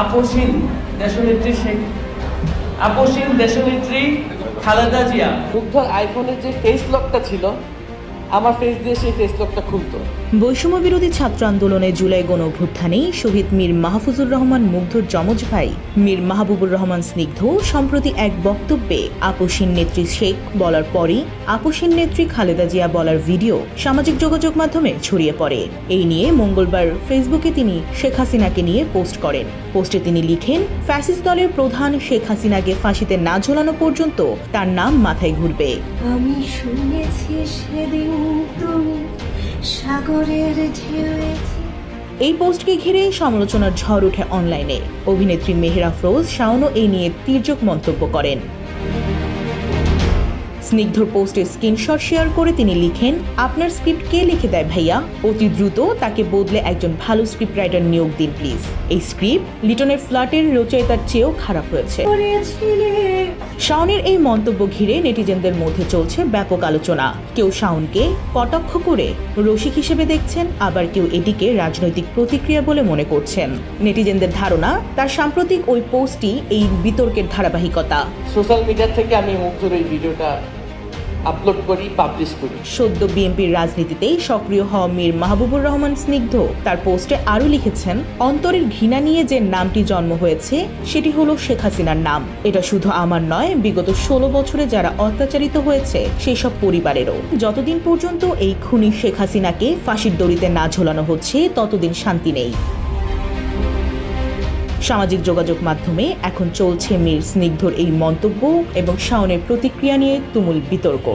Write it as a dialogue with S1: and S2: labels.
S1: আপসীন দেশনেত্রী শেখ আপসীন দেশনেত্রী খালেদা জিয়া। মুগ্ধর আইফোনের যে ফেস লকটা ছিল আমার ফেস দিয়ে সেই ফেস লকটা খুলতো।
S2: বৈষম্য বিরোধী ছাত্র আন্দোলনে জুলাই গণ অভ্যুত্থানে শহীদ মীর মাহফুজুর রহমান মুগ্ধর যমজ ভাই। মীর মাহবুবুর রহমান স্নিগ্ধ সম্প্রতি এক বক্তব্যে আপসীন নেত্রী শেখ বলার পরই আপসীন নেত্রী খালেদা জিয়া বলার ভিডিও সামাজিক যোগাযোগ মাধ্যমে ছড়িয়ে পড়ে। এই নিয়ে মঙ্গলবার ফেসবুকে তিনি শেখ হাসিনাকে নিয়ে পোস্ট করেন। পোস্টে তিনি লিখেন ফ্যাসিস্ট দলের প্রধান শেখ হাসিনাকে ফাঁসিতে না ঝোলানো পর্যন্ত তার নাম মাথায় ঘুরবে।
S3: আমি শুনেছি সেদিন তুমি সাগরের ঢেউয়েছি
S2: এই পোস্টকে ঘিরে সমালোচনার ঝড় ওঠে অনলাইনে। অভিনেত্রী মেহের আফরোজ শাওনও এই নিয়ে তীর্যক মন্তব্য করেন। স্নিগ্ধর পোস্টে স্ক্রিনশট শেয়ার করে তিনি লিখেন আপনার স্ক্রিপ্ট কে লিখে দেয় ভাইয়া? অতি দ্রুত তাকে বদলে একজন ভালো স্ক্রিপ্ট রাইটার নিয়োগ দিন প্লিজ। এই স্ক্রিপ্ট লিটনের ফ্ল্যাটের রচয়িতার চেয়েও খারাপ হয়েছে শাওনের এই মন্তব্য ঘিরে নেটিজেনদের মধ্যে চলছে ব্যাপক আলোচনা। কেউ শাওনকে কটাক্ষ করে রসিক হিসেবে দেখছেন, আবার কেউ এটিকে রাজনৈতিক প্রতিক্রিয়া বলে মনে করছেন। নেটিজেনদের ধারণা, তার সাম্প্রতিক ওই পোস্টটি এই বিতর্কের ধারাবাহিকতা।
S1: সোশ্যাল মিডিয়া থেকে আমি মুগ্ধর এই ভিডিওটা আপলোড করি পাবলিশ করি।
S2: সদ্য বিএনপির রাজনীতিতে সক্রিয় হওয়া মীর মাহবুবুর রহমান স্নিগ্ধ। তার পোস্টে আরও লিখেছেন, অন্তরের ঘৃণা নিয়ে যে নামটি জন্ম হয়েছে, সেটি হলো শেখ হাসিনার নাম। এটা শুধু আমার নয়, বিগত ষোলো বছরে যারা অত্যাচারিত হয়েছে সেই সব পরিবারেরও। যতদিন পর্যন্ত এই খুনি শেখ হাসিনাকে ফাঁসির দড়িতে না ঝোলানো হচ্ছে, ততদিন শান্তি নেই। সামাজিক যোগাযোগ মাধ্যমে এখন চলছে মীর স্নিগ্ধর এই মন্তব্য এবং শাওনের প্রতিক্রিয়া নিয়ে তুমুল বিতর্ক।